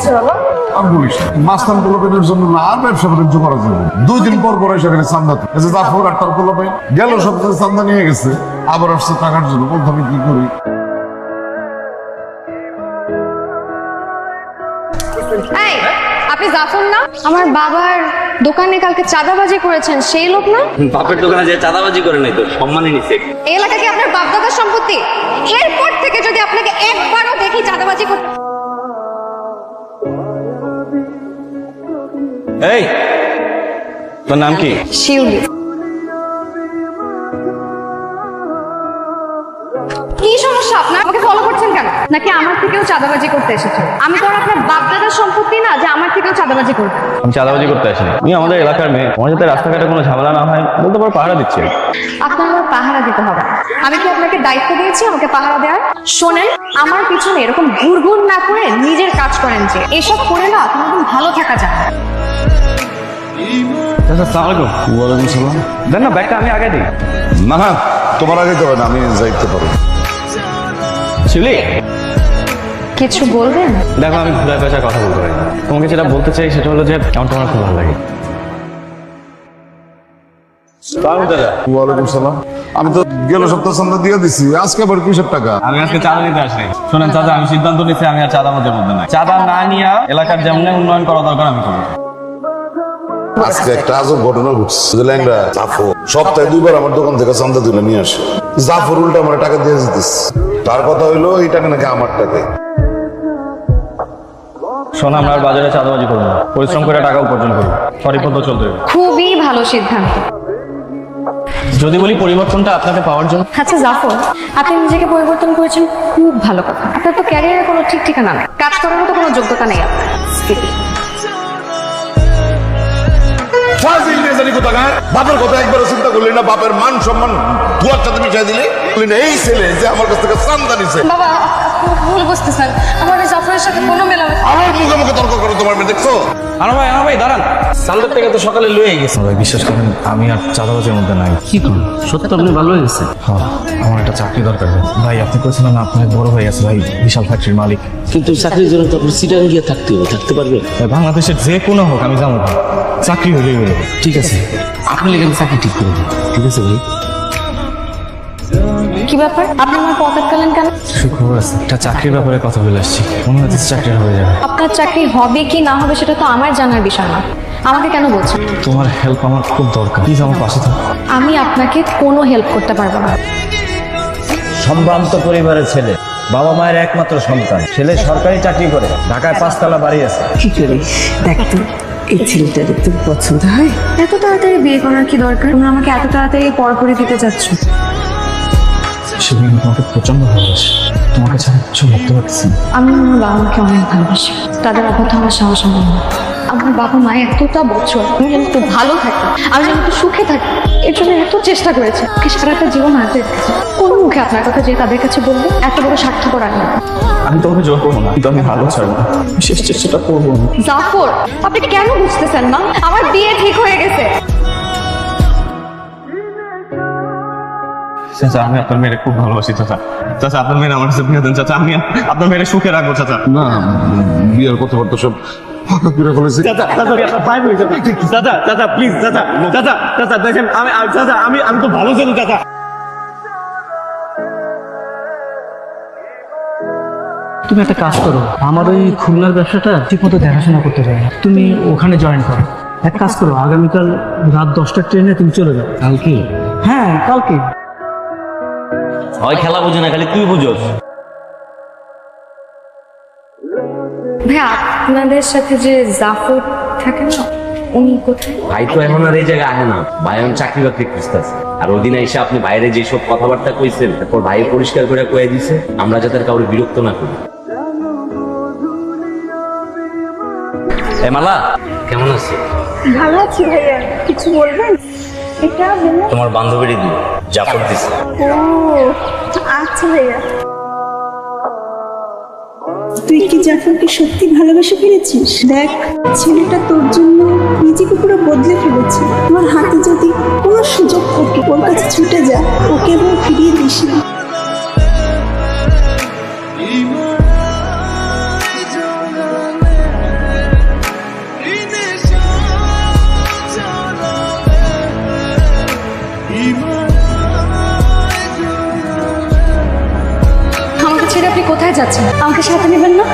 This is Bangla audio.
হচ্ছে বাবা। আর বলিস না। মাস্তান পোলাপেনের জন্য না আর ব্যবসা বাণিজ্য করা যাবে দুই দিন পর পর এসে চান্দা তুলে। জাফর আর তার পোলাপেন গেল সপ্তাহে চান্দা নিয়ে গেছে। আবার আসছে টাকার জন্য। বলতে আমি কি করি? আপনি জাফর না? আমার বাবার দোকানে কালকে চাঁদাবাজি করেছেন সেই লোক না? বাপের দোকানে যে চাঁদাবাজি করে নাই তো সম্মানই নিচ্ছে এই এলাকা কি আপনার বাপদাদার সম্পত্তি? এরপর থেকে যদি আপনাকে একবারও দেখি চাঁদাবাজি করতে এই তোর নাম কি? শিউলি। কি সমস্যা? আপনার আমাকে ফলো করছেন কেন? নাকি আমার থেকেও চাঁদাবাজি করতে এসেছেন আমি তো আর আপনার বাপদাদার সম্পত্তি না যে আমার থেকেও চাঁদাবাজি করতে। আমি চাঁদাবাজি করতে আসিনি। তুমি আমাদের এলাকার মেয়ে। আমার যাতে রাস্তাঘাটে কোনো ঝামেলা না হয় বলতে পারো পাহারা দিচ্ছি। আপনার আমার পাহারা দিতে হবে আমি কি আপনাকে দায়িত্ব দিয়েছি আমাকে পাহারা দেওয়ার? শোনেন আমার পিছনে এরকম ঘুরঘুর না করে নিজের কাজ করেন যে। এসব করে না কোনোদিন ভালো থাকা যায়। ওয়ালাইকুম সালাম। দেন না ব্যাগটা আমি আগে দিই। না না তোমার আগে তো না আমি যাইতে পারো। শিবলি কিছু বলবেন? দেখো আমি ঘুরে পেঁচার কথা বলতে পারি। না। তোমাকে যেটা বলতে চাই সেটা হলো যে আমার তোমার খুব ভালো লাগে। ওয়ালাইকুম সালাম। আমি তো গেল সপ্তাহ চান্দা দিয়ে দিছি আজকে আবার কিসের টাকা? আমি আজকে চাঁদা নিতে আসি শোনেন চাচা আমি সিদ্ধান্ত নিচ্ছি আমি আর চাঁদা মধ্যে মধ্যে নাই। চাঁদা না নিয়ে এলাকার যেমন উন্নয়ন করা দরকার আমি করব। আজকে একটা আজব ঘটনা ঘটছে ল্যাংরা জাফর সপ্তাহে দুইবার আমার দোকান থেকে চান্দা তুলে নিয়ে আসে। জাফর উল্টা আমার টাকা দিয়ে দিতেছে। তার কথা হইল এই টাকা নাকি আমার টাকা। শোন আমরা আর বাজারে চাঁদাবাজি করব না। পরিশ্রম করে টাকা উপার্জন করব চলতে হবে। খুবই ভালো সিদ্ধান্ত। যদি বলি পরিবর্তনটা আপনাকে পাওয়ার জন্য। আচ্ছা জাফর আপনি নিজেকে পরিবর্তন করেছেন খুব ভালো কথা। আপনার তো ক্যারিয়ারের কোনো ঠিক ঠিকানা নেই। কাজ করারও তো কোনো যোগ্যতা নেই আপনার। ফাজিল কোথাকার? বাপের কথা একবার চিন্তা করলি না বাপের মান সম্মান দুয়ার সাথে মিশাই দিলি? বললি না এই ছেলে যে আমার কাছ থেকে চান্দা নিছে। বাবা আপনি ভুল বুঝতেছেন আমার জাফরের সাথে কোনো আমার মুখে মুখে তর্ক করো তোমার মেয়ে দেখছ? আনো ভাই আনো ভাই দাঁড়ান। থেকে তো সকালে লয়ে গেছে। ভাই বিশ্বাস করেন আমি আর চাঁদাবাজির মধ্যে নাই। কি করুন? সত্য আপনি ভালো হয়ে গেছে হ্যাঁ আমার একটা চাকরি দরকার ভাই। আপনি করেছিলেন না আপনার বড় হয়ে গেছে ভাই বিশাল ফ্যাক্টরির মালিক। কিন্তু চাকরির জন্য তো আপনি সিটাং গিয়ে থাকতে হবে থাকতে পারবে বাংলাদেশের যে কোনো হোক আমি যাব। চাকরি হলেই হলো। ঠিক আছে। আপনি লেগে চাকরি ঠিক করে দিন। ঠিক আছে ভাই। কি ব্যাপার? আপনি আমার পথ আটকালেন কেন? সুখবর আছে। একটা চাকরির ব্যাপারে কথা বলে আসছি। মনে হচ্ছে চাকরি হয়ে যাবে। আপনার চাকরি হবে কি না হবে সেটা তো আমার জানার বিষয় না। আমাকে কেন বলছেন? তোমার হেল্প আমার খুব দরকার। প্লিজ আমার পাশে থাকো। আমি আপনাকে কোনো হেল্প করতে পারব না। সম্ভ্রান্ত পরিবারের ছেলে। বাবা মায়ের একমাত্র সন্তান। ছেলে সরকারি চাকরি করে। ঢাকায় পাঁচতলা বাড়ি আছে। কি করে দেখ এই ছেলেটা তোর পছন্দ হয়। এত তাড়াতাড়ি বিয়ে করার কি দরকার? তোমরা আমাকে এত তাড়াতাড়ি পর করে দিতে চাচ্ছ। সেদিন আমি তোমাকে প্রচণ্ড ভালোবাসি। তোমাকে ছাড়া কিছু ভাবতে পারছি আমি আমার বাবা মাকে অনেক ভালোবাসি। তাদের অবস্থা আমার সাহস সম্ভব আমার বাবা মা এতটা বছর। আমি যেন একটু ভালো থাকি। আমি যেন একটু সুখে থাকি। এর জন্য এত চেষ্টা করেছে। সারাটা জীবন হাতে কোন মুখে আপনার কথা যে তাদের কাছে বলব এত বড় স্বার্থপর আমি আমি তোমাকে জোর করব না কিন্তু আমি ছাড়বো না। শেষ চেষ্টাটা করব না। জাফর আপনি কেন বুঝতেছেন না আমার বিয়ে ঠিক হয়ে গেছে। চাচা আমি আপনার মেয়ের খুব ভালোবাসি চাচা। চাচা আপনার মেয়ের আমার কাছে বিয়ে দেন চাচা। আমি আপনার মেয়ের সুখে রাখব চাচা। না বিয়ের কথাবার্তা সব করে ফেলেছি প্লিজ দেখেন আমি আমি- আমি আমি তো ভালো চাচা তুমি একটা কাজ করো আমার ওই খুলনার ব্যবসাটা ঠিক মতো দেখাশোনা করতে পারে তুমি ওখানে জয়েন করো। এক কাজ করো আগামীকাল রাত দশটার ট্রেনে তুমি চলে যাও। কালকে? হ্যাঁ কালকে। হয় খেলা বুঝে না খালি তুই বুঝোস। আপনাদের সাথে যে জাফর থাকে না উনি কোথায়? ভাই তো এখন আর এই জায়গায় আহে না। ভাই এখন চাকরি বাকরি খুঁজতেছে আর ওদিন এসে আপনি বাইরে যেসব কথাবার্তা কইছেন তারপর ভাই পরিষ্কার করে কয়ে দিছে আমরা যাতে কাউকে বিরক্ত না করি। এ মালা কেমন আছো? ভালো আছি ভাইয়া কিছু বলবেন? এটা তোমার বান্ধবীরই দিও জাফর দিছে। ও আচ্ছা ভাইয়া। তুই কি জাফরকে সত্যি ভালোবেসে ফেলেছিস? দেখ, ছেলেটা তোর জন্য নিজেকে পুরো বদলে ফেলেছে। তোমার হাতে যদি কোনো সুযোগ থাকে, ওর কাছে ছুটে যা, ওকে এবং ফিরিয়ে দিস কোথায় যাচ্ছেন? আমাকে সাথে নেবেন না?